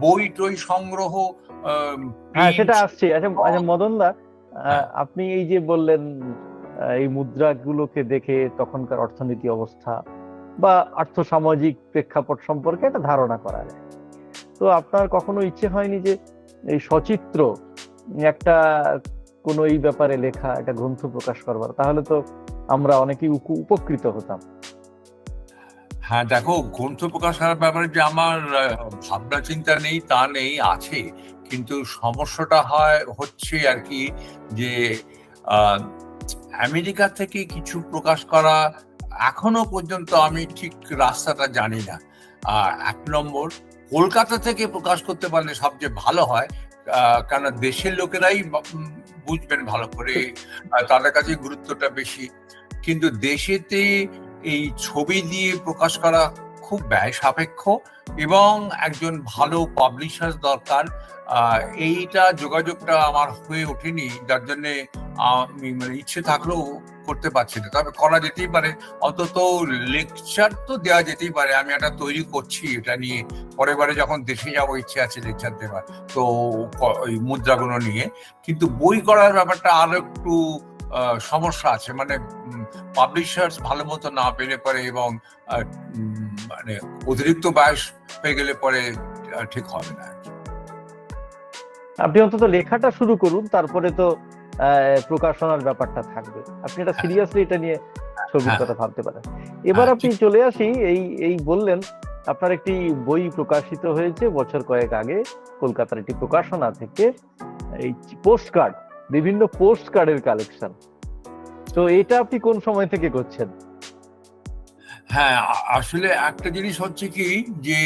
বই টই সংগ্রহ হ্যাঁ সেটা আসছে। আচ্ছা আচ্ছা মদন দা আপনি এই যে বললেন এই মুদ্রাগুলোকে দেখে তখনকার অর্থনীতি অবস্থা বা আর্থসামাজিক প্রেক্ষাপট সম্পর্কে একটা ধারণা করা যায়। তো আপনার কখনো ইচ্ছে হয়নি যে এই সচিত্র একটা কোনো এই ব্যাপারে লেখা একটা গ্রন্থ প্রকাশ করবার? তাহলে তো আমরা অনেকেই উপ- উপকৃত হতাম। হ্যাঁ দেখো, গ্রন্থ প্রকাশ করার ব্যাপারে যে আমার ভাবনা চিন্তা নেই, তা নেই, আছে। কিন্তু সমস্যাটা হয়, হচ্ছে আর কি যে আমেরিকা থেকে কিছু প্রকাশ করা এখনও পর্যন্ত আমি ঠিক রাস্তাটা জানি না। এক নম্বর, কলকাতা থেকে প্রকাশ করতে পারলে সবচেয়ে ভালো হয় কেন দেশের লোকেরাই বুঝবেন ভালো করে তাদের কাছে গুরুত্বটা বেশি। কিন্তু দেশেতে এই ছবি দিয়ে প্রকাশ করা খুব ব্যয় সাপেক্ষ এবং একজন ভালো পাবলিশার দরকার। এইটা যোগাযোগটা আমার হয়ে ওঠেনি, যার জন্য মানে ইচ্ছে থাকলেও করতে পারছি না। তবে করা যেতেই পারে, অন্তত লেকচার তো দেওয়া যেতেই পারে। আমি একটা তৈরি করছি এটা নিয়ে। পরের বারে যখন দেশে যাব, ইচ্ছে আছে লেকচার দেওয়ার তো ওই মুদ্রাগুলো নিয়ে। কিন্তু বই করার ব্যাপারটা আরও একটু সমস্যা আছে। মানে পাবলিশার্স ভালো মতো না পেলে পরে এবং মানে অতিরিক্ত বয়স হয়ে গেলে পরে ঠিক হবে না। আপনি অন্তত লেখাটা শুরু করুন তারপরে তো প্রকাশনার ব্যাপারটা থাকবে। আপনি এটা সিরিয়াসলি এটা নিয়ে ছবির হ্যাঁ। কথা ভাবতে পারেন। এবার হ্যাঁ, আপনি চলে আসি এই এই বললেন আপনার একটি বই প্রকাশিত হয়েছে বছর কয়েক আগে কলকাতার একটি প্রকাশনা থেকে এই পোস্ট কার্ড বিভিন্ন পোস্ট কার্ডের কালেকশন তো এটা আপনি কোন সময় থেকে করছেন? হ্যাঁ আসলে একটা জিনিস হচ্ছে কি যে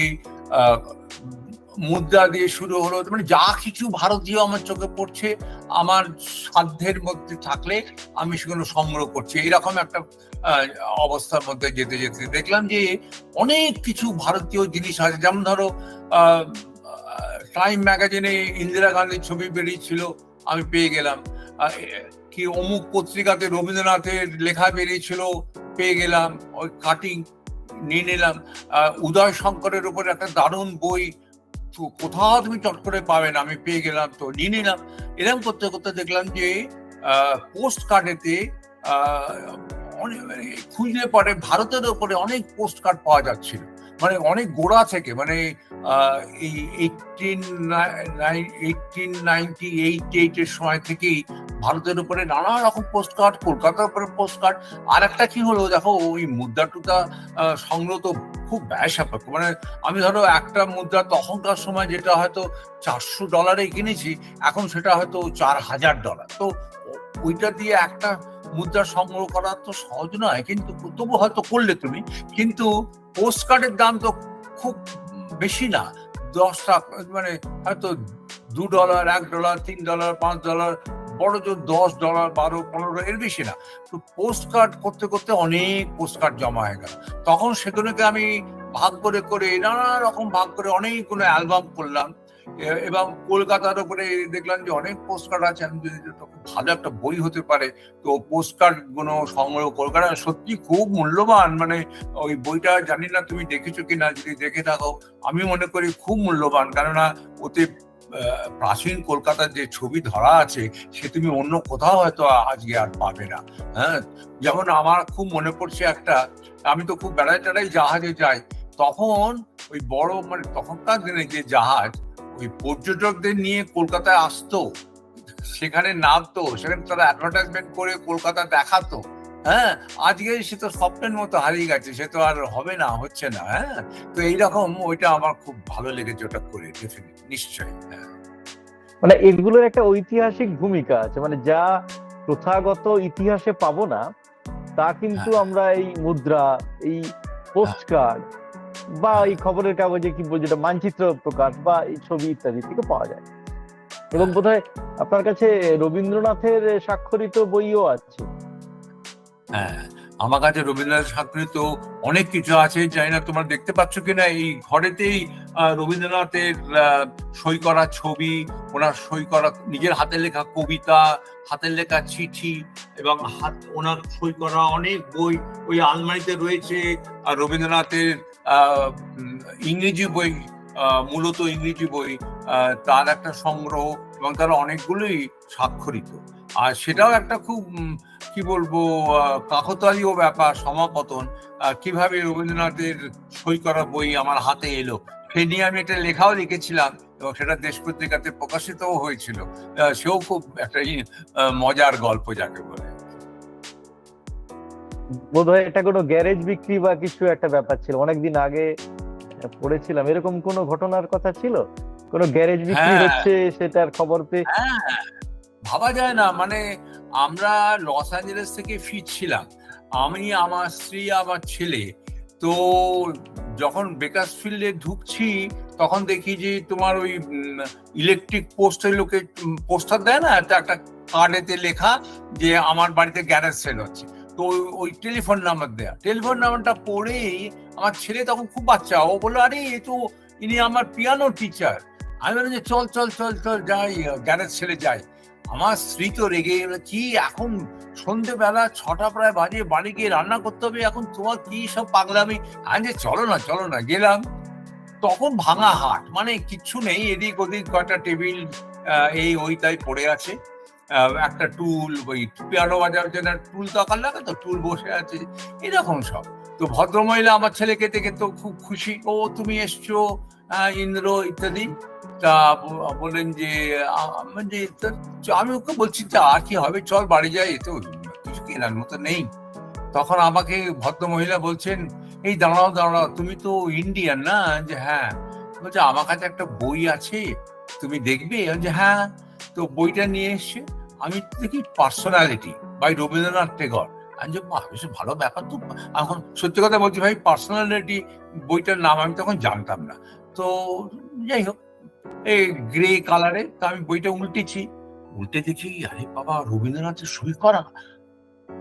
মুদ্রা দিয়ে শুরু হলো মানে যা কিছু ভারতীয় আমার চোখে পড়ছে, আমার সাধ্যের মধ্যে থাকলে আমি সেগুলো সংগ্রহ করছি। এরকম একটা অবস্থার মধ্যে যেতে যেতে দেখলাম যে, অনেক কিছু ভারতীয় জিনিস আছে। যেমন ধরো টাইম ম্যাগাজিনে ইন্দিরা গান্ধীর ছবি বেরিয়েছিল আমি পেয়ে গেলাম। কি অমুক পত্রিকাতে রবীন্দ্রনাথের লেখা বেরিয়েছিল, পেয়ে গেলাম, ওই কাটিং নিয়ে নিলাম। উদয় শঙ্করের উপর একটা দারুণ বই কোথাও তুমি চট করে পাবে না, আমি পেয়ে গেলাম, তো নিয়ে নিলাম। এরকম করতে করতে দেখলাম যে পোস্ট কার্ডেতে অনেক মানে খুঁজলে পরে ভারতের ওপরে অনেক পোস্ট কার্ড পাওয়া যাচ্ছিল। মানে অনেক গোড়া থেকে মানে এইটের সময় থেকেই ভারতের উপরে নানা রকম পোস্ট কার্ড কলকাতার উপরে পোস্ট কার্ড আর একটা কি হলো, দেখো, ওই মুদ্রা টুদা সংগ্রহ তো খুব ব্যয় সাপেক্ষ মানে আমি ধরো একটা মুদ্রা তখনকার সময় যেটা হয়তো চারশো ডলারে কিনেছি, এখন সেটা হয়তো চার হাজার ডলার তো ওইটা দিয়ে একটা মুদ্রা সংগ্রহ করা তো সহজ নয়, কিন্তু তবু হয়তো করলে তুমি। কিন্তু পোস্ট কার্ডের দাম তো খুব বেশি না দশটা মানে হয়তো দু ডলার, এক ডলার, তিন ডলার, পাঁচ ডলার, বড় জোর দশ ডলার, বারো, পনেরো, এর বেশি না। তো পোস্ট কার্ড করতে করতে অনেক পোস্ট কার্ড জমা হয়ে গেল। তখন সেগুলোকে আমি ভাগ করে করে নানা রকম ভাগ করে অনেকগুলো অ্যালবাম করলাম। এবং কলকাতার উপরে দেখলাম যে অনেক পোস্ট কার্ড আছে। আমি যদি ভালো একটা বই হতে পারে, তো পোস্ট কার্ড সংগ্রহ কলকাতা সত্যি খুব মূল্যবান। মানে ওই বইটা জানি না তুমি দেখেছ কিনা, যদি দেখে থাকো, আমি মনে করি খুব মূল্যবান। কেননা ওতে প্রাচীন কলকাতার যে ছবি ধরা আছে, সে তুমি অন্য কোথাও হয়তো আজকে আর পাবে না। হ্যাঁ? যেমন আমার খুব মনে পড়ছে একটা, আমি তো খুব বেড়ায় টেড়াই জাহাজে যাই, তখন ওই বড় মানে তখনকার দিনে যে জাহাজ ওই পর্যটকদের নিয়ে কলকাতায় আসতো সেখানে নামতো সেখানে তারা অ্যাডভার্টাইজমেন্ট করে কলকাতা দেখাতো। হ্যাঁ আজকে সে তো স্বপ্নের মতো হারিয়ে গেছে সে তো আর হবে না হচ্ছে না হ্যাঁ? তো এইরকম ওইটা আমার খুব ভালো লেগেছে ওটা করে ডেফিনেট নিশ্চয়ই হ্যাঁ। মানে এগুলোর একটা ঐতিহাসিক ভূমিকা আছে মানে যা প্রথাগত ইতিহাসে পাবো না তা কিন্তু হ্যাঁ। আমরা এই মুদ্রা এই পোস্ট কার্ড বা এই খবরের কাগজে কি বলছে মানচিত্র প্রকাশ বা এই ছবি ইত্যাদি থেকে পাওয়া যায়। এবং বোধহয় আপনার কাছে রবীন্দ্রনাথের স্বাক্ষরিত বইও আছে। হ্যাঁ আমার কাছে রবীন্দ্রনাথ স্বাক্ষরিত অনেক কিছু আছে, জানি না তোমরা দেখতে পাচ্ছ কিনা, এই ঘরেতেই রবীন্দ্রনাথের সই করা ছবি, ওনার সই করা, নিজের হাতে লেখা কবিতা হাতের লেখা চিঠি, এবং হাত, ওনার সই করা অনেক বই ওই আলমারিতে রয়েছে। আর রবীন্দ্রনাথের ইংরেজি বই মূলত ইংরেজি বই তার একটা সংগ্রহ, এবং তারা অনেকগুলোই স্বাক্ষরিত। আর সেটাও একটা খুব কি বলব কাকতালীয় ব্যাপার সমাপতন। কীভাবে রবীন্দ্রনাথের সই করা বই আমার হাতে এলো সে নিয়ে আমি একটা লেখাও লিখেছিলাম এবং সেটা দেশ পত্রিকাতে প্রকাশিতও হয়েছিল। সেও খুব একটা মজার গল্প যাকে বলে। বোধহয় এটা কোনো গ্যারেজ বিক্রি বা কিছু একটা ব্যাপার ছিল। অনেকদিন আগে পড়েছিলাম। এরকম কোনো ঘটনার কথা ছিল? কোনো গ্যারেজ বিক্রি হ্যাঁ। হচ্ছে সেটার খবর পেয়ে? হ্যাঁ। ভাবা যায় না মানে আমরা লস অ্যাঞ্জেলেস থেকে ফিরছিলাম। আমি, আমার স্ত্রী, আমার ছেলে। তো যখন বেকার ফিল্ডে ঢুকছি, তখন দেখি যে তোমার ওই ইলেকট্রিক পোস্টের লোকে পোস্টার দেয় না? একটা একটা কার্ডেতে লেখা যে আমার বাড়িতে গ্যারেজ সেল হচ্ছে। তো ওই- টেলিফোন নাম্বার দেয়া। টেলিফোন নাম্বারটা পড়েই আমার ছেলে তখন খুব বাচ্চা। ও বলল, আরে, এ তো ইনি আমার পিয়ানো টিচার আমি বললাম যে, চল চল চল চল, যাই গ্যারেজ ছেড়ে যাই। আমার স্ত্রী তো রেগে কি, এখন সন্ধেবেলা ছটা প্রায় বাজে বাড়ি গিয়ে রান্না করতে হবে, এখন তোমার কি সব পাগলামি? আমি যে, চলো না চলো না। গেলাম, তখন ভাঙা হাট মানে কিচ্ছু নেই, এদিক ওদিক কয়টা টেবিল এই ওই তাই পড়ে আছে একটা টুল, ওই পিয়ানো বাজার জন্য টুল দরকার লাগে তো, টুল বসে আছে, এরকম সব। তো ভদ্রমহিলা আমার ছেলেকে দেখে তো খুব খুশি, ও, তুমি এসছো ইন্দ্র ইত্যাদি। তা বললেন যে, আ- আমি ওকে বলছি যে, আর কি হবে? চল বাড়ি যাই। এ তো কিছু কেনার মতো নেই। তখন আমাকে ভদ্র মহিলা বলছেন, এই দাঁড়াও দাঁড়াও, তুমি তো ইন্ডিয়ান না? যে হ্যাঁ। বলছে, আমার কাছে একটা বই আছে, তুমি দেখবে? যে হ্যাঁ। তো বইটা নিয়ে এসছে আমি দেখি পার্সোনালিটি বাই রবীন্দ্রনাথ টেগর। আমি যে বেশ ভালো ব্যাপার তো। এখন সত্যি কথা বলছি ভাই পার্সোনালিটি বইটার নাম আমি তখন জানতাম না। তো যাই হোক এই গ্রে কালারে তো আমি বইটা উল্টেছি। উল্টে দেখি, আরে বাবা, রবীন্দ্রনাথের সই করা?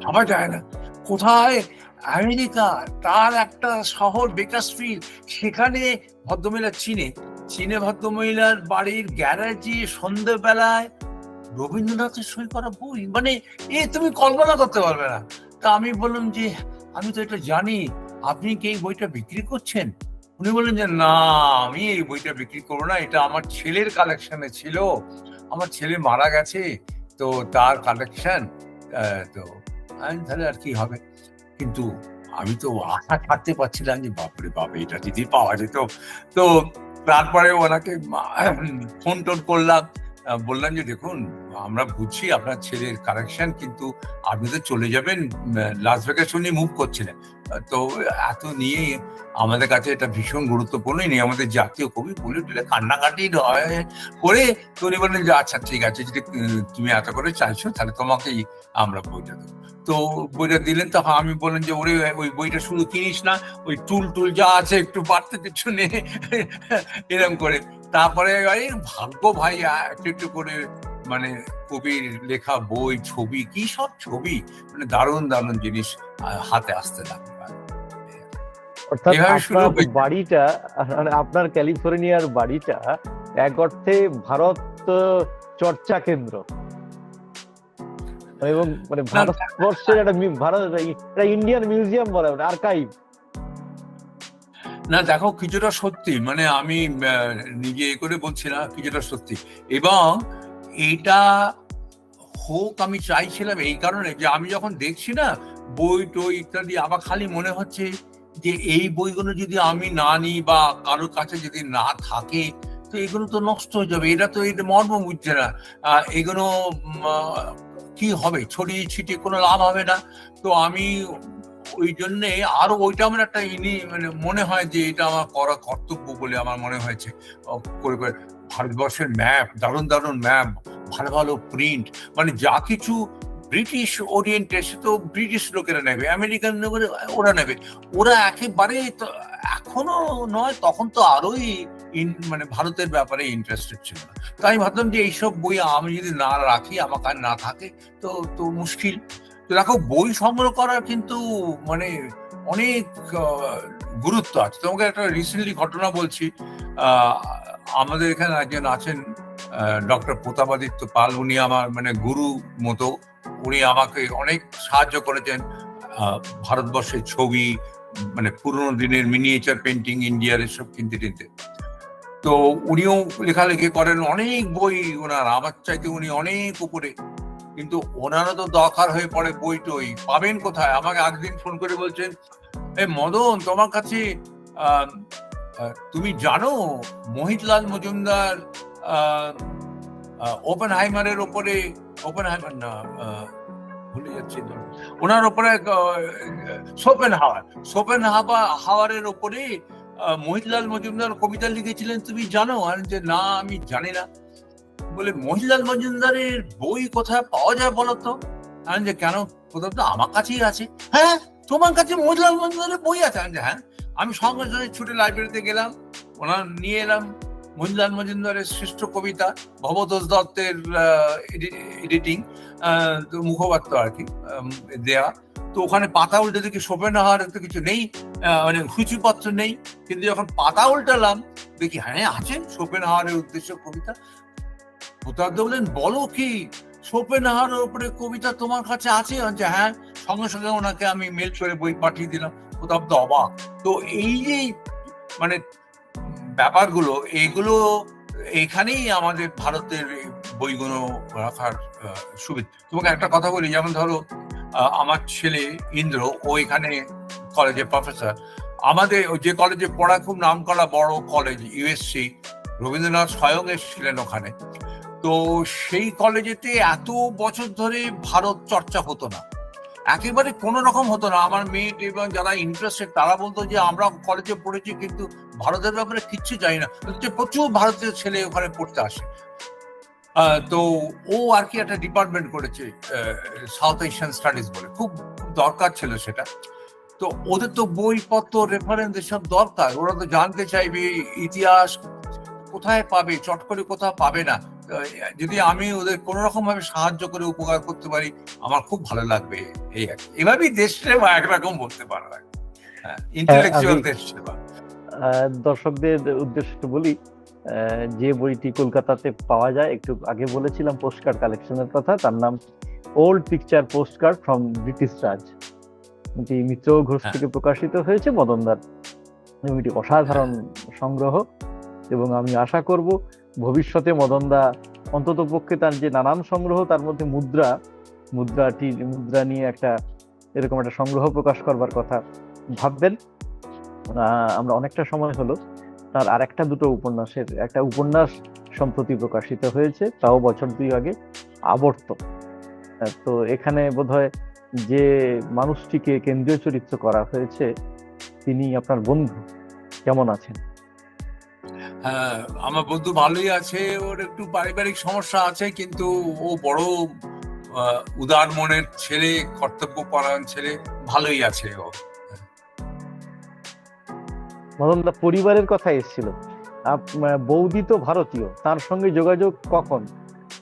ভাবা যায় না। কোথায়? আমেরিকা, তার একটা শহর বেকারসফিল্ড সেখানে ভদ্রমহিলা চীনে। চীনে ভদ্রমহিলার বাড়ির গ্যারেজে সন্ধ্যেবেলায় রবীন্দ্রনাথের সই করা বই? মানে এ তুমি কল্পনা করতে পারবে না। তা আমি বললাম যে, আমি তো এটা জানি। আপনি কি এই বইটা বিক্রি করছেন? উনি বললেন যে, না, আমি এই বইটা বিক্রি করব না। এটা আমার ছেলের কালেকশনে ছিল। আমার ছেলে মারা গেছে, তো তার কালেকশন তো তাহলে আর কি হবে? কিন্তু আমি তো আশা ছাড়তে পারছিলাম যে, বাপরে বাপ, এটা যদি পাওয়া যেত। তো তারপরে ওনাকে ফোন টোন করলাম। বললাম যে, দেখুন, আমরা বুঝছি আপনার ছেলের কালেকশন কিন্তু আপনি তো চলে যাবেন লাস ভেগাস উনি মুভ করছিলেন। তো এত নিয়ে আমাদের কাছে এটা ভীষণ গুরুত্বপূর্ণ। ইনি আমাদের জাতীয় কবি বলে টুলে কান্নাকাটি করে তো উনি বললেন যে আচ্ছা ঠিক আছে, যদি তুমি এত করে চাইছো, তাহলে তোমাকেই আমরা বইটা দেবো। তো বইটা দিলেন, তখন আমি বললেন যে, ওরে, ওই বইটা শুধু কিনিস না, ওই টুল টুল যা আছে একটু বাড়তে কিছু নে। এরকম করে। তারপরে ভাগ্য ভাই একটু একটু করে মানে কবির লেখা বই ছবি কি সব ছবি মানে দারুণ দারুণ জিনিস হাতে আসতে অর্থাৎ আপনার বাড়িটা মানে আপনার ক্যালিফোর্নিয়ার বাড়িটা এক অর্থে ভারত চর্চা কেন্দ্র। এবং মানে ভারতবর্ষের একটা ভারত ইন্ডিয়ান মিউজিয়াম বলা হয় আর্কাইভ। না দেখো কিছুটা সত্যি। মানে আমি নিজে এ করে বলছি না কিছুটা সত্যি। এবং এটা হোক, আমি চাইছিলাম এই কারণে যে আমি যখন দেখছি না বই টই ইত্যাদি আবার খালি মনে হচ্ছে যে এই বইগুলো যদি আমি না নিই বা কারোর কাছে যদি না থাকে, তো এগুলো তো নষ্ট হয়ে যাবে। এটা তো এটা মর্ম বুঝছে না। এগুলো কি হবে? ছড়িয়ে ছিটিয়ে কোনো লাভ হবে না। তো আমি ওই জন্যে আরও ওইটা আমার একটা ইনি মানে মনে হয় যে এটা আমার করা কর্তব্য বলে আমার মনে হয়েছে। ভারতবর্ষের ম্যাপ দারুণ দারুণ ম্যাপ ভালো ভালো প্রিন্ট মানে যা কিছু ব্রিটিশ ওরিয়েন্টেড সে তো ব্রিটিশ লোকেরা নেবে আমেরিকান ওরা নেবে। ওরা একেবারে এখনও নয়, তখন তো আরোই মানে ভারতের ব্যাপারে ইন্টারেস্টেড ছিল তো আমি ভাবলাম যে এইসব বই আমি যদি না রাখি আমার কাছে না থাকে, তো তো মুশকিল। তো দেখো, বই সংগ্রহ করার কিন্তু মানে অনেক গুরুত্ব আছে। তোমাকে একটা রিসেন্টলি ঘটনা বলছি। আমাদের এখানে একজন আছেন ডক্টর প্রতাপাদিত্য পাল। উনি আমার মানে গুরু মতো। উনি আমাকে অনেক সাহায্য করেছেন। ভারতবর্ষের ছবি মানে পুরোনো দিনের মিনিয়েচার পেন্টিং ইন্ডিয়ার এসব কিনতে টিনতে। তো উনিও লেখালেখি করেন, অনেক বই ওনার। আমার চাইতে উনি অনেক উপরে। কিন্তু ওনারও তো দরকার হয়ে পড়ে বই টই পাবেন কোথায়? আমাকে একদিন ফোন করে বলছেন, এ মদন, তোমার কাছে তুমি জানো মোহিতলাল মজুমদার ওপেন হাইমারের ওপরে ওপেন হাইমার না ভুলে যাচ্ছি ওনার ওপরে সোপেন হাওয়ার সোপেন হাওয়া হাওয়ারের ওপরে মোহিতলাল মজুমদার কবিতা লিখেছিলেন, তুমি জানো? আর যে না, আমি জানি না। বলে মোহিতলাল মজুমদারের বই কোথায় পাওয়া যায় বলো তো? আমি যে কেন? কোথাও তো আমার কাছেই আছে। হ্যাঁ? তোমার কাছে মোহিতলাল মজুমদারের বই আছে? আমি হ্যাঁ। আমি সঙ্গে সঙ্গে ছুটে লাইব্রেরিতে গেলাম, ওনার নিয়ে এলাম মোহিতলাল মজুমদারের শ্রেষ্ঠ কবিতা, ভবতোষ দত্তের এডিটিং মুখপাত্র আর কি দেয়া। তো ওখানে পাতা উল্টে দেখি শোভেন হার তো কিছু নেই মানে সূচিপত্র নেই। কিন্তু যখন পাতা উল্টালাম, দেখি হ্যাঁ আছে শোভেন হারের উদ্দেশ্য কবিতা। ভূতার্দ বললেন বলো কি? শোপেন হারের উপরে কবিতা তোমার কাছে আছে? আমি হ্যাঁ সঙ্গে সঙ্গে ওনাকে আমি মেল করে বই পাঠিয়ে দিলাম। ভূতার্দ অবাক। তো এই যে মানে ব্যাপারগুলো এইগুলো এখানেই আমাদের ভারতের বইগুলো রাখার সুবিধা। তোমাকে একটা কথা বলি, যেমন ধরো আমার ছেলে ইন্দ্র, ও এখানে কলেজে প্রফেসর আমাদের যে কলেজে পড়া খুব নাম করা বড় কলেজ ইউএসসি রবীন্দ্রনাথ স্বয়ং এসেছিলেন ওখানে। তো সেই কলেজেতে এত বছর ধরে ভারত চর্চা হতো না। একেবারে কোনো রকম হতো না। আমার মেয়ে এবং যারা ইন্টারেস্টেড তারা বলতো যে, আমরা কলেজে পড়েছি, কিন্তু ভারতের ব্যাপারে কিচ্ছু জানি না। প্রচুর ভারতীয় ছেলে ওখানে পড়তে আসে। তো ও আর কি একটা ডিপার্টমেন্ট করেছে সাউথ এশিয়ান স্টাডিজ বলে। খুব দরকার ছিল সেটা। তো ওদের তো বইপত্র রেফারেন্স এসব দরকার। ওরা তো জানতে চাইবে, ইতিহাস কোথায় পাবে, চট করে কোথাও পাবে না। যদি আমি ওদের কোনো রকম ভাবে সাহায্য করে উপকার করতে পারি আমার খুব ভালো লাগবে এই আর এভাবেই দেশ সেবা একরকম বলতে পারা হয় ইন্টেলেকচুয়াল দেশ সেবা দর্শকদের উদ্দেশ্যে বলি যে বইটি কলকাতাতে পাওয়া যায় একটু আগে বলেছিলাম পোস্টকার্ড কালেকশনের কথা তার নাম old picture postcard from British Raj এটি মিত্র ঘোষ হ্যাঁ। থেকে প্রকাশিত হয়েছে মদনদার। এবং এটি অসাধারণ সংগ্রহ। এবং আমি আশা করব ভবিষ্যতে মদনদা অন্তত পক্ষে তার যে নানান সংগ্রহ, তার মধ্যে মুদ্রা, মুদ্রাটি, মুদ্রা নিয়ে একটা এরকম একটা সংগ্রহ প্রকাশ করবার কথা ভাববেন। আমরা অনেকটা সময় হলো, তার আর একটা দুটো উপন্যাসের, একটা উপন্যাস সম্প্রতি প্রকাশিত হয়েছে, তাও বছর দুই আগে, আবর্ত। তো এখানে বোধহয় যে মানুষটিকে কেন্দ্রীয় চরিত্র করা হয়েছে, তিনি আপনার বন্ধু। কেমন আছেন? আমার বন্ধু ভালোই আছে ওর একটু পারিবারিক সমস্যা আছে কিন্তু ও বড় উদার মনের ছেলে কর্তব্য পরায়ণ ছেলে ভালোই আছে ও। মদনদা পরিবারের কথা এসেছিল। বৌদি তো ভারতীয় তার সঙ্গে যোগাযোগ কখন?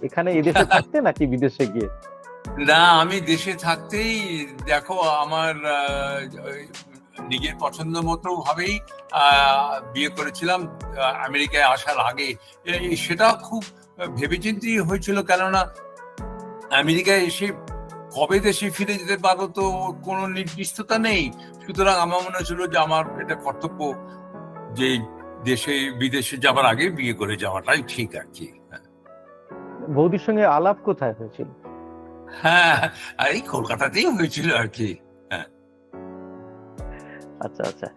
এখানে এদেশে থাকতে নাকি বিদেশে গিয়ে? না আমি দেশে থাকতেই দেখো আমার নিজের পছন্দ মতো ভাবেই আহ, বিয়ে করেছিলাম আমেরিকায় আসার আগে। সেটা খুব ভেবেচিন্তি হয়েছিল কেননা আমেরিকায় এসে কবে দেশে ফিরে যেতে পারব তো কোনো নির্দিষ্টতা নেই। সুতরাং আমার মনে হচ্ছিল যে আমার এটা কর্তব্য যে দেশে বিদেশে যাবার আগে বিয়ে করে যাওয়াটাই ঠিক আর কি। বৌদির সঙ্গে আলাপ কোথায় হয়েছিল? হ্যাঁ এই কলকাতাতেই হয়েছিল আর কি। আচ্ছা আচ্ছা।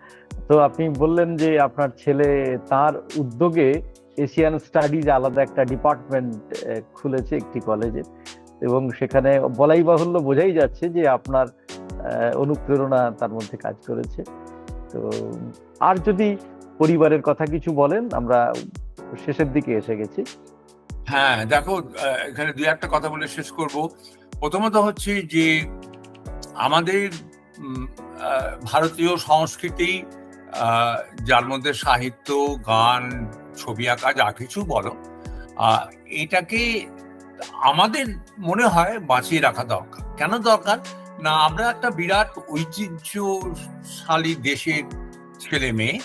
তো আপনি বললেন যে আপনার ছেলে তার উদ্যোগে এশিয়ান স্টাডিজ আলাদা একটা ডিপার্টমেন্ট খুলেছে একটি কলেজে। এবং সেখানে বলাই বাহুল্য বোঝাই যাচ্ছে যে আপনার অনুপ্রেরণা তার মধ্যে কাজ করেছে। তো আর যদি পরিবারের কথা কিছু বলেন, আমরা শেষের দিকে এসে গেছি। হ্যাঁ দেখো এখানে দুই একটা কথা বলে শেষ করব। প্রথমত হচ্ছে যে আমাদের ভারতীয় সংস্কৃতি যার মধ্যে সাহিত্য, গান, ছবি আঁকা, যা কিছু বলো এটাকে আমাদের মনে হয় বাঁচিয়ে রাখা দরকার। কেন দরকার? না, আমরা একটা বিরাট ঐতিহ্যশালী দেশের ছেলে মেয়ে,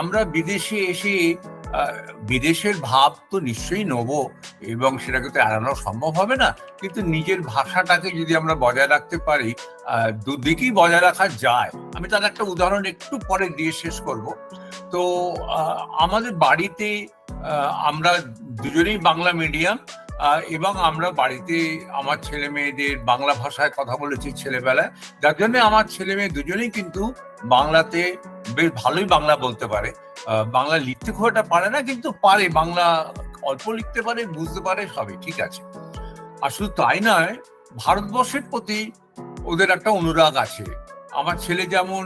আমরা বিদেশে এসে বিদেশের ভাব তো নিশ্চয়ই নেব এবং সেটাকে তো এড়ানো সম্ভব হবে না। কিন্তু নিজের ভাষাটাকে যদি আমরা বজায় রাখতে পারি দুদিকেই বজায় রাখা যায়। আমি তার একটা উদাহরণ একটু পরে দিয়ে শেষ করব। তো আমাদের বাড়িতে আমরা দুজনেই বাংলা মিডিয়াম এবং আমরা বাড়িতে আমার ছেলে মেয়েদের বাংলা ভাষায় কথা বলেছি ছেলেবেলায়। যার জন্য আমার ছেলে মেয়ে দুজনেই কিন্তু বাংলাতে বেশ ভালোই বাংলা বলতে পারে। বাংলা লিখতে খুব একটা পারে না, কিন্তু পারে। বাংলা অল্প লিখতে পারে, বুঝতে পারে, সবই ঠিক আছে। আর শুধু তাই নয়, ভারতবর্ষের প্রতি ওদের একটা অনুরাগ আছে। আমার ছেলে যেমন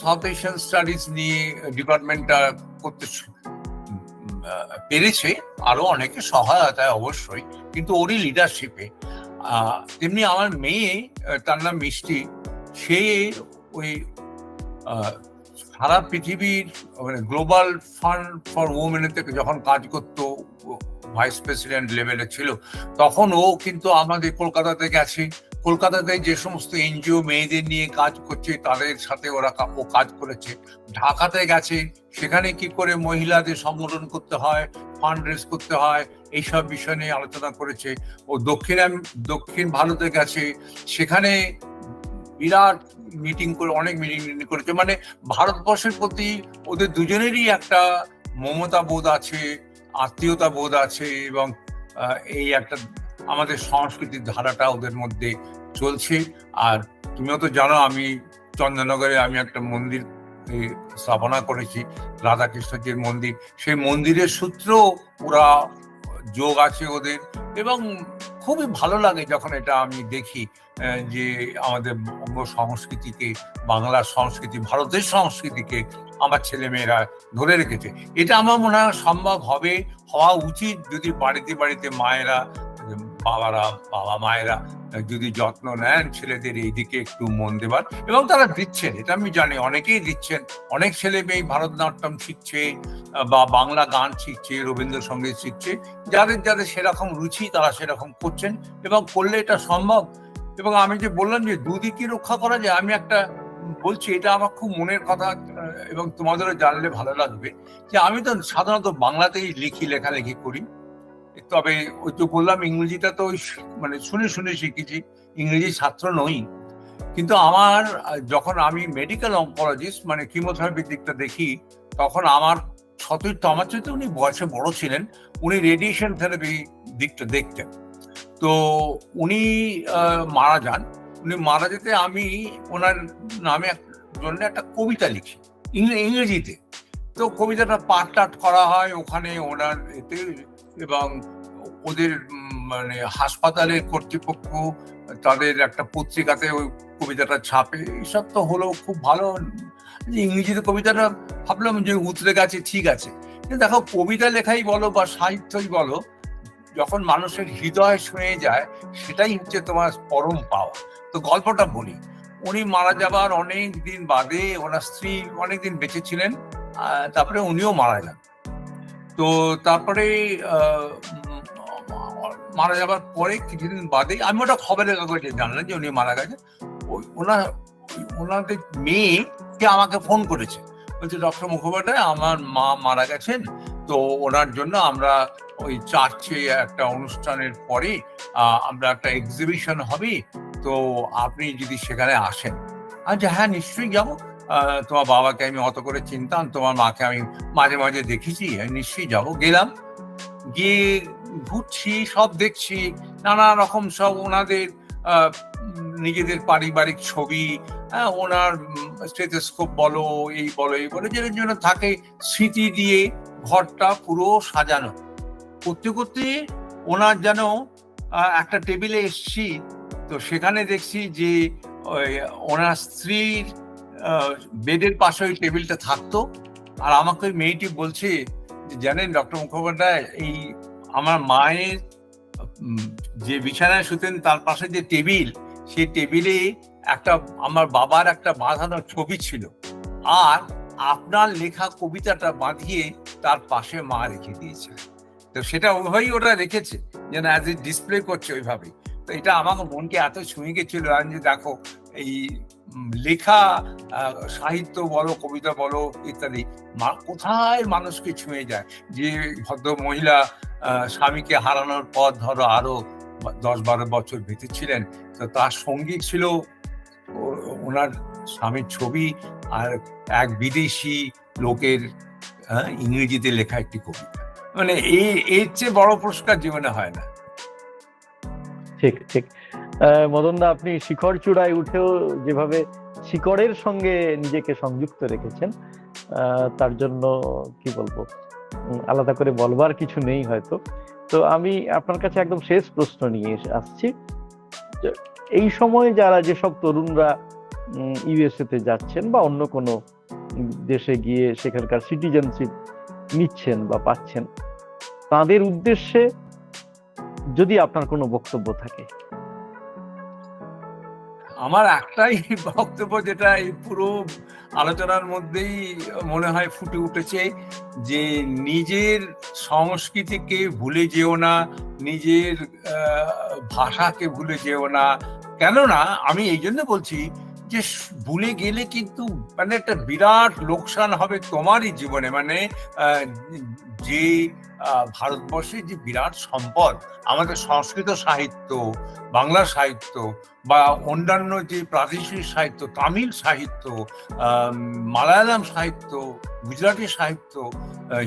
সাউথ এশিয়ান স্টাডিজ নিয়ে ডিপার্টমেন্টটা করতে পেরেছে। আরও অনেকে সহায়তায় অবশ্যই, কিন্তু ওরই লিডারশিপে তেমনি আমার মেয়ে তার নাম মিষ্টি। সে ওই সারা পৃথিবীর মানে গ্লোবাল ফান্ড ফর উমেনের থেকে যখন কাজ করতো ভাইস প্রেসিডেন্ট লেভেলে ছিল, তখন ও কিন্তু আমাদের কলকাতাতে গেছে। কলকাতাতে যে সমস্ত এনজিও মেয়েদের নিয়ে কাজ করছে, তাদের সাথে ওরা ও কাজ করেছে। ঢাকাতে গেছে, সেখানে কি করে মহিলাদের সংগঠন করতে হয় ফান্ড রেজ করতে হয়, এইসব বিষয় নিয়ে আলোচনা করেছে। ও দক্ষিণ দক্ষিণ ভারতে গেছে, সেখানে বিরাট মিটিং করে, অনেক মিটিং করেছে। মানে ভারতবর্ষের প্রতি ওদের দুজনেরই একটা মমতা বোধ আছে, আত্মীয়তা বোধ আছে এবং এই একটা আমাদের সংস্কৃতির ধারাটা ওদের মধ্যে চলছে। আর তুমিও তো জানো, আমি চন্দ্রনগরে আমি একটা মন্দির স্থাপনা করেছি, রাধাকৃষ্ণজির মন্দির। সেই মন্দিরের সূত্র ওরা যোগ আছে ওদের এবং খুবই ভালো লাগে যখন এটা আমি দেখি যে আমাদের বঙ্গ সংস্কৃতিকে, বাংলার সংস্কৃতি, ভারতের সংস্কৃতিকে আমার ছেলে মেয়েরা ধরে রেখেছে। এটা আমার মনে হয় সম্ভব হবে, হওয়া উচিত যদি বাড়িতে বাড়িতে মায়েরা বাবারা, বাবা মায়েরা যদি যত্ন নেন ছেলেদের এই দিকে একটু মন দেবার। এবং তারা দিচ্ছেন, এটা আমি জানি, অনেকেই দিচ্ছেন। অনেক ছেলে মেয়ে ভারতনাট্যম শিখছে বা বাংলা গান শিখছে, রবীন্দ্রসঙ্গীত শিখছে। যাদের যাদের সেরকম রুচি, তারা সেরকম করছেন এবং করলে এটা সম্ভব। এবং আমি যে বললাম যে দুদিকে রক্ষা করা যায়, আমি একটা বলছি, এটা আমার খুব মনের কথা এবং তোমাদেরও জানলে ভালো লাগবে যে আমি তো সাধারণত বাংলাতেই লিখি, লেখালেখি করি। তবে ওই তো বললাম ইংরেজিটা তো মানে শুনে শুনে শিখেছি। ইংরেজি ছাত্র নই। কিন্তু আমার, যখন আমি মেডিকেল অঙ্কোলজিস্ট মানে কিমোথেরাপির দিকটা দেখি, তখন আমার সতীর্থ, আমার চাইতে উনি বয়সে বড় ছিলেন, উনি রেডিয়েশন থেরাপি দিকটা দেখতেন। তো উনি মারা যান। উনি মারা যেতে আমি ওনার নামে জন্য একটা কবিতা লিখি ইংরেজিতে। তো কবিতাটা পাঠ টাট করা হয়, ওখানে ওনার এতে এবং ওদের মানে হাসপাতালের কর্তৃপক্ষ তাদের একটা পত্রিকাতে ওই কবিতাটা ছাপে। এইসব তো হলো খুব ভালো। ইংরেজিতে কবিতাটা ভাবলাম যে উতরে গেছে, ঠিক আছে। দেখো, কবিতা লেখাই বলো বা সাহিত্যই বলো, যখন মানুষের হৃদয় ছুঁয়ে যায়, সেটাই হচ্ছে তোমার পরম পাওয়া। তো গল্পটা বলি। উনি মারা যাবার অনেক দিন বাদে ওনার স্ত্রী অনেকদিন বেঁচে ছিলেন তারপরে উনিও মারা যান। তো তারপরে মারা যাবার পরে কিছুদিন বাদে আমি ওটা খবরের কাগজে জানলাম যে উনি মারা গেছে। ওই ওনার ওনাদের মেয়ে কে আমাকে ফোন করেছে। বলছে, ডক্টর মুখোপাধ্যায়, আমার মা মারা গেছেন। তো ওনার জন্য আমরা ওই চার্চে একটা অনুষ্ঠানের পরে আমরা একটা এক্সিবিশন হবে। তো আপনি যদি সেখানে আসেন। আচ্ছা হ্যাঁ নিশ্চয়ই যাব। তোমার বাবাকে আমি অত করে চিনতাম, তোমার মাকে আমি মাঝে মাঝে দেখেছি, আমি নিশ্চয়ই যাব। গেলাম, গিয়ে ঘুরছি, সব দেখছি, নানা রকম সব ওনাদের নিজেদের পারিবারিক ছবি হ্যাঁ ওনার স্টেথোস্কোপ বলো, এই বলো এই বলো, যেটার জন্য থাকে স্মৃতি দিয়ে ঘরটা পুরো সাজানো। করতে করতে ওনার যেন একটা টেবিলে এসছি, তো সেখানে দেখছি যে ওনার স্ত্রীর বেডের পাশে ওই টেবিলটা থাকতো। আর আমাকে ওই মেয়েটি বলছে জানেন ডক্টর মুখোপাধ্যায়, এই আমার মায়ের যে বিছানায় শুতেন, তার পাশে যে টেবিল, সেই টেবিলে একটা, আমার বাবার একটা বাঁধানো ছবি ছিল। আর আপনার লেখা কবিতাটা বাঁধিয়ে তার পাশে মা রেখে দিয়েছে তো সেটা ওইভাবেই ওটা রেখেছে যেন অ্যাজ এ ডিসপ্লে করছে ওইভাবে তো এটা আমার মনকে এত ছুঁয়ে গেছিল, আমি যে, দেখো, এই লেখা সাহিত্য বলো কবিতা বলো ইত্যাদি। কোথায় মানুষকে ছুঁয়ে যায়? যে ভদ্র মহিলা স্বামীকে হারানোর পর ধরো আরও দশ বারো বছর বেঁচে ছিলেন তো তার সঙ্গী ছিল ওনার স্বামীর ছবি আর এক বিদেশি লোকের আহ, ইংরেজিতে লেখা একটি কবিতা। মানে এই এর চেয়ে বড় পুরস্কার জীবনে হয় না। ঠিক ঠিক। মদনদা, আপনি শিখর চূড়ায় উঠেও যেভাবে শিকড়ের সঙ্গে নিজেকে সংযুক্ত রেখেছেন তার জন্য কি বলব আলাদা করে বলবার কিছু নেই হয়তো। তো আমি আপনার কাছে একদম শেষ প্রশ্ন নিয়ে আসছি। এই সময় যারা যেসব তরুণরা ইউএসএ তে যাচ্ছেন বা অন্য কোনো দেশে গিয়ে সেখানকার সিটিজেনশিপ নিচ্ছেন বা পাচ্ছেন, তাদের উদ্দেশ্যে যদি আপনার কোনো বক্তব্য থাকে। আমার একটাই বক্তব্য যেটা এই পুরো আলোচনার মধ্যেই মনে হয় ফুটে উঠেছে, যে নিজের সংস্কৃতিকে ভুলে যেও না, নিজের ভাষাকে ভুলে যেও না। কেননা আমি এই জন্য বলছি যে ভুলে গেলে কিন্তু মানে একটা বিরাট লোকসান হবে তোমারই জীবনে। মানে যে ভারতবর্ষের যে বিরাট সম্পদ, আমাদের সংস্কৃত সাহিত্য, বাংলা সাহিত্য বা অন্যান্য যে প্রাদেশিক সাহিত্য, তামিল সাহিত্য মালায়ালাম সাহিত্য, গুজরাটি সাহিত্য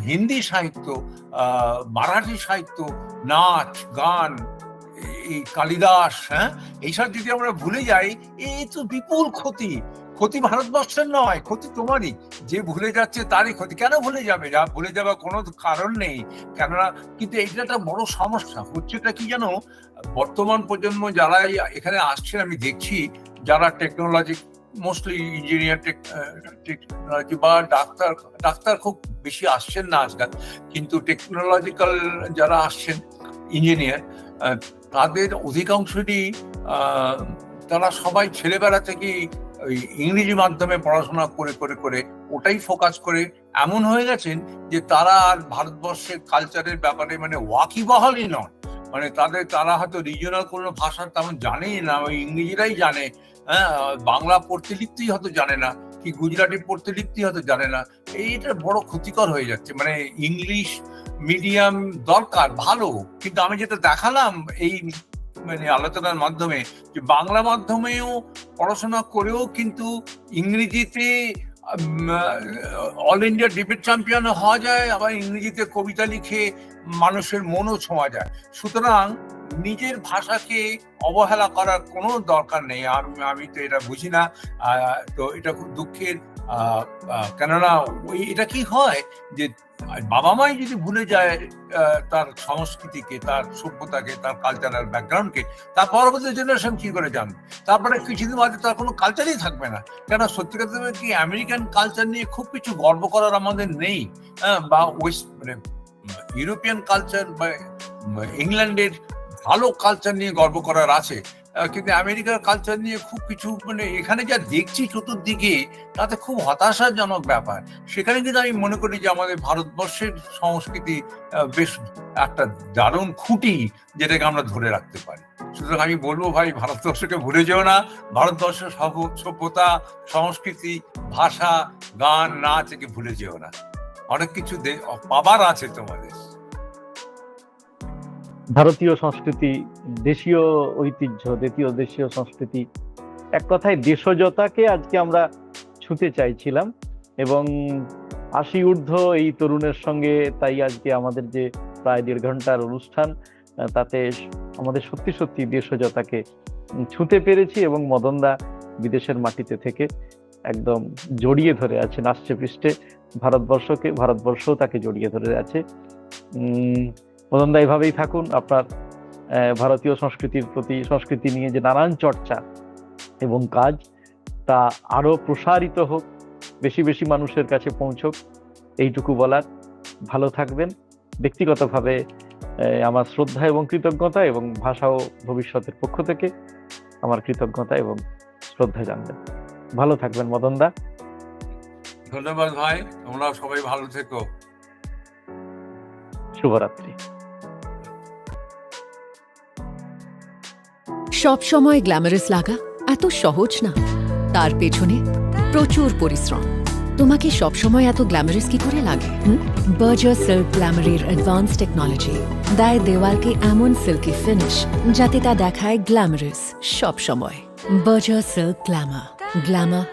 হিন্দি সাহিত্য মারাঠি সাহিত্য, নাচ, গান এই কালিদাস হ্যাঁ? এইসব যদি আমরা ভুলে যাই এই তো বিপুল ক্ষতি। ক্ষতি ভারতবর্ষের নয়, ক্ষতি তোমারই। যে ভুলে যাচ্ছে তারই ক্ষতি। কেন ভুলে যাবে? যা ভুলে যাওয়ার কোনো কারণ নেই। কেননা কিন্তু এটা একটা বড় সমস্যা। হচ্ছেটা কি জানো? বর্তমান প্রজন্ম যারা এখানে আসছেন আমি দেখছি, যারা টেকনোলজি মোস্টলি ইঞ্জিনিয়ার টেকনোলজি বা ডাক্তার ডাক্তার খুব বেশি আসছেন না আজকাল। কিন্তু টেকনোলজিক্যাল যারা আসছেন ইঞ্জিনিয়ার তাদের অধিকাংশই আহ, তারা সবাই ছেলেবেলা থেকেই ইংরেজি মাধ্যমে পড়াশোনা করে করে করে ওটাই ফোকাস করে। এমন হয়ে গেছেন যে তারা আর ভারতবর্ষের কালচারের ব্যাপারে মানে ওয়াকিবহালই নন। মানে তাদের তারা হয়তো রিজিওনাল কোনো ভাষা তেমন জানেই না ওই ইংরেজিরাই জানে। হ্যাঁ বাংলা পড়তে লিখতেই হয়তো জানে না কি গুজরাটি পড়তে লিখতেই হয়তো জানে না। এইটা বড় ক্ষতিকর হয়ে যাচ্ছে। মানে ইংলিশ মিডিয়াম দরকার, ভালো। কিন্তু আমি যেটা দেখালাম এই মানে আলোচনার মাধ্যমে যে বাংলা মাধ্যমেও পড়াশোনা করেও কিন্তু ইংরেজিতে অল ইন্ডিয়া ডিবেট চ্যাম্পিয়ন হওয়া যায়, আবার ইংরেজিতে কবিতা লিখে মানুষের মনও ছোঁয়া যায়। সুতরাং নিজের ভাষাকে অবহেলা করার কোনো দরকার নেই। আমি আমি তো এটা বুঝি না। তো এটা খুব দুঃখের কেননা ওই এটা কি হয় যে বাবা মাই যদি ভুলে যায় তার সংস্কৃতিকে তার সভ্যতাকে তার কালচারাল ব্যাকগ্রাউন্ডকে তার পরবর্তী জেনারেশন কি করে জানবে? তারপরে কিছুদিন বাদে তার কোনো কালচারই থাকবে না। কেন সত্যি কথা কি আমেরিকান কালচার নিয়ে খুব কিছু গর্ব করার আমাদের নেই। হ্যাঁ, বা ওয়েস্ট মানে ইউরোপিয়ান কালচার বা ইংল্যান্ডের ভালো কালচার নিয়ে গর্ব করার আছে। কিন্তু আমেরিকার কালচার নিয়ে খুব কিছু মানে এখানে যা দেখছি চতুর্দিকে তাতে খুব হতাশাজনক ব্যাপার। সেখানে কিন্তু আমি মনে করি যে আমাদের ভারতবর্ষের সংস্কৃতি বেশ একটা দারুণ খুঁটি যেটাকে আমরা ধরে রাখতে পারি। সুতরাং আমি বলব ভাই, ভারতবর্ষকে ভুলে যেও না। ভারতবর্ষের সভ- সভ্যতা, সংস্কৃতি, ভাষা, গান, নাচ একে ভুলে যেও না। অনেক কিছু পাবার আছে তোমাদের। ভারতীয় সংস্কৃতি, দেশীয় ঐতিহ্য দেশীয় দেশীয় সংস্কৃতি, এক কথায় দেশজতাকে আজকে আমরা ছুঁতে চাইছিলাম এবং আশি ঊর্ধ্ব এই তরুণের সঙ্গে তাই আজকে আমাদের যে প্রায় দেড় ঘণ্টার অনুষ্ঠান তাতে আমাদের সত্যি সত্যি দেশজতাকে ছুঁতে পেরেছি এবং মদনদা বিদেশের মাটিতে থেকে একদম জড়িয়ে ধরে আছেন, আসছে পৃষ্ঠে, ভারতবর্ষকে, ভারতবর্ষও তাকে জড়িয়ে ধরে আছে। মদনদা এভাবেই থাকুন আপনার ভারতীয় সংস্কৃতির প্রতি সংস্কৃতি নিয়ে যে নানান চর্চা এবং কাজ তা আরও প্রসারিত হোক বেশি বেশি মানুষের কাছে পৌঁছক এইটুকু বলার। ভালো থাকবেন। ব্যক্তিগতভাবে আমার শ্রদ্ধা এবং কৃতজ্ঞতা এবং ভাষা ও ভবিষ্যতের পক্ষ থেকে আমার কৃতজ্ঞতা এবং শ্রদ্ধা জানবেন। ভালো থাকবেন মদনদা। ধন্যবাদ ভাই তোমরা সবাই ভালো থেকো। শুভরাত্রি। সব সময় গ্ল্যামারাস লাগা এত সহজ না। তার পেছনে প্রচুর পরিশ্রম। তোমাকে সবসময় এত গ্ল্যামারাস কি করে লাগে বার্জার সিল্ক গ্ল্যামারের অ্যাডভান্স টেকনোলজি দেয় দেওয়ালকে এমন সিল্কি ফিনিশ যাতে তা দেখায় গ্ল্যামারাস সবসময় বার্জার সিল্ক গ্ল্যামার গ্ল্যামার